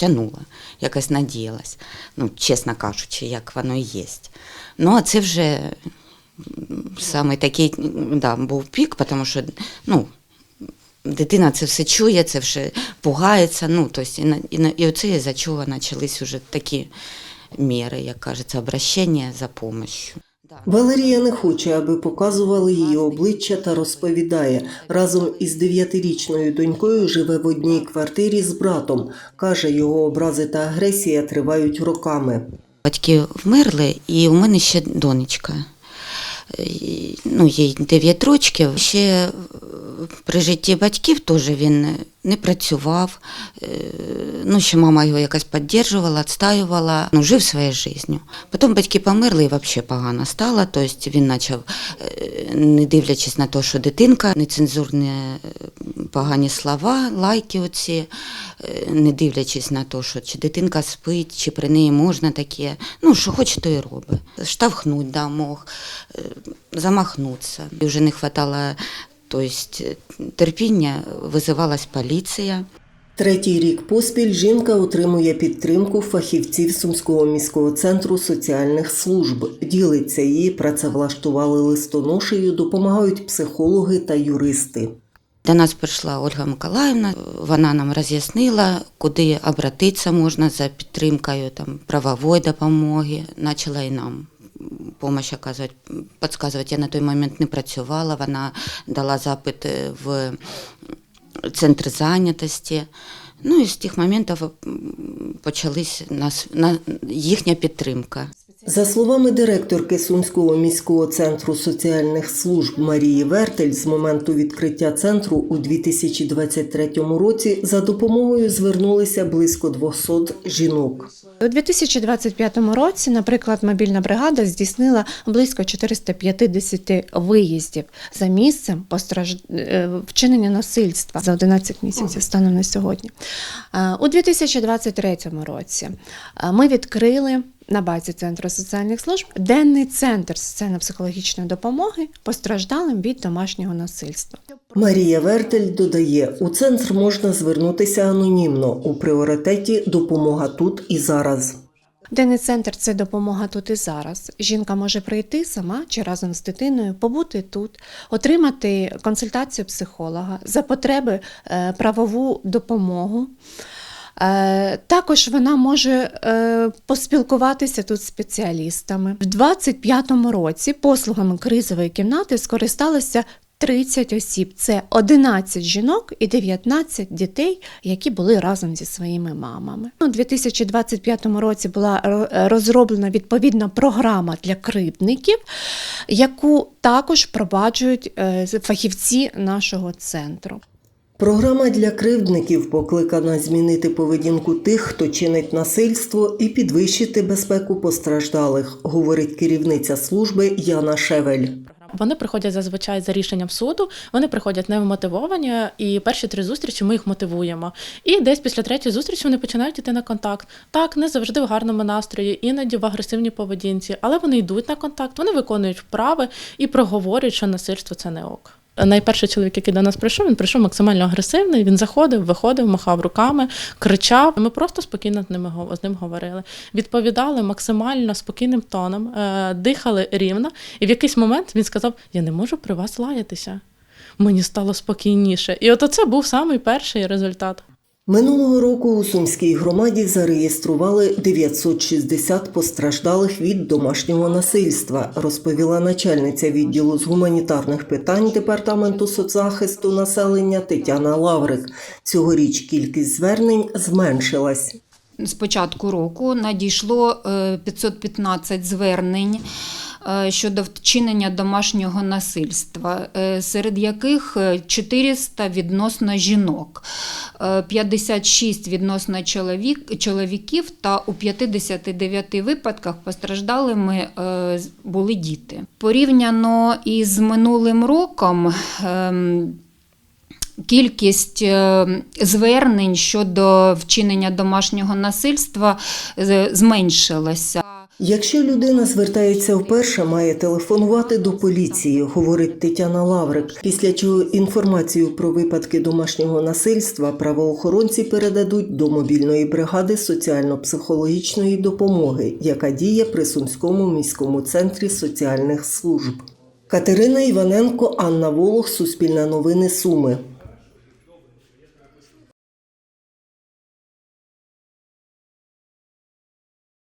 тянула, якось надіялась. Ну, чесно кажучи, як воно і є. Ну, а це вже саме такий да, був пік, тому що ну, дитина це все чує, це вже пугається. Ну, тобто, і, і, і оце із-за чого почались вже такі міри, як кажеться, обращення за допомогою. Валерія не хоче, аби показували її обличчя та розповідає. Разом із дев'ятирічною донькою живе в одній квартирі з братом. Каже, його образи та агресія тривають роками. Батьки вмерли, і у мене ще донечка. Ну, їй 9 років. Ще при житті батьків теж він не працював. Е, Ну, ще мама його якось підтримувала, відстоювала, ну, жив своєю життю. Потім батьки померли і взагалі погано стало. Тобто він почав, е, не дивлячись на те, що дитинка, нецензурні е, погані слова, лайки оці, не дивлячись на те, що чи дитинка спить, чи при неї можна таке. Ну, що хоче, то і робить. Штовхнуть да, мог, замахнутися. І вже не вистачало тобто, терпіння, визивалась поліція. Третій рік поспіль жінка отримує підтримку фахівців Сумського міського центру соціальних служб. Ділиться її, працевлаштували листоношею, допомагають психологи та юристи. До нас прийшла Ольга Миколаївна, вона нам роз'яснила, куди обратитися можна за підтримкою там, правової допомоги. Почала і нам допомогу оказывать, подсказывать. Я на той момент не працювала, вона дала запит в центр зайнятості. Ну і з тих моментів почалась нас, на, їхня підтримка. За словами директорки Сумського міського центру соціальних служб Марії Вертель, з моменту відкриття центру у 2023 році за допомогою звернулися близько 200 жінок. У 2025 році, наприклад, мобільна бригада здійснила близько 450 виїздів за місцем постраж... е, вчинення насильства за 11 місяців станом на сьогодні. Е, У 2023 році е, ми відкрили на базі Центру соціальних служб денний центр соціально-психологічної допомоги постраждалим від домашнього насильства. Марія Вертель додає, у центр можна звернутися анонімно. У пріоритеті допомога тут і зараз. Денний центр це допомога тут і зараз. Жінка може прийти сама чи разом з дитиною, побути тут, отримати консультацію психолога за потреби е, правову допомогу. Е, Також вона може е, поспілкуватися тут з спеціалістами. В 2025 році послугами кризової кімнати скористалося 30 осіб. Це 11 жінок і 19 дітей, які були разом зі своїми мамами. У 2025 році була розроблена відповідна програма для кривдників, яку також впроваджують е, фахівці нашого центру. Програма для кривдників покликана змінити поведінку тих, хто чинить насильство, і підвищити безпеку постраждалих, говорить керівниця служби Яна Шевель. Вони приходять зазвичай за рішенням суду, вони приходять невмотивовані, і перші три зустрічі ми їх мотивуємо. І десь після третьої зустрічі вони починають йти на контакт. Так, не завжди в гарному настрої, іноді в агресивній поведінці, але вони йдуть на контакт, вони виконують вправи і проговорюють, що насильство це не ок. Найперший чоловік, який до нас прийшов, він прийшов максимально агресивний. Він заходив, виходив, махав руками, кричав. Ми просто спокійно з ним говорили. Відповідали максимально спокійним тоном, е, дихали рівно. І в якийсь момент він сказав: Я не можу при вас лаятися. Мені стало спокійніше. І от це був самий перший результат. Минулого року у Сумській громаді зареєстрували 960 постраждалих від домашнього насильства, розповіла начальниця відділу з гуманітарних питань департаменту соцзахисту населення Тетяна Лаврик. Цьогоріч кількість звернень зменшилась. З початку року надійшло е, 515 звернень е, щодо вчинення домашнього насильства, е, серед яких е, 400 відносно жінок, е, 56 відносно чоловік, чоловіків та у 59 випадках постраждалими е, були діти. Порівняно із минулим роком. ем, Кількість е, звернень щодо вчинення домашнього насильства е, зменшилася. Якщо людина звертається вперше, має телефонувати до поліції, говорить Тетяна Лаврик. Після чого інформацію про випадки домашнього насильства правоохоронці передадуть до мобільної бригади соціально-психологічної допомоги, яка діє при Сумському міському центрі соціальних служб. Катерина Іваненко, Анна Волох, Суспільне новини Суми.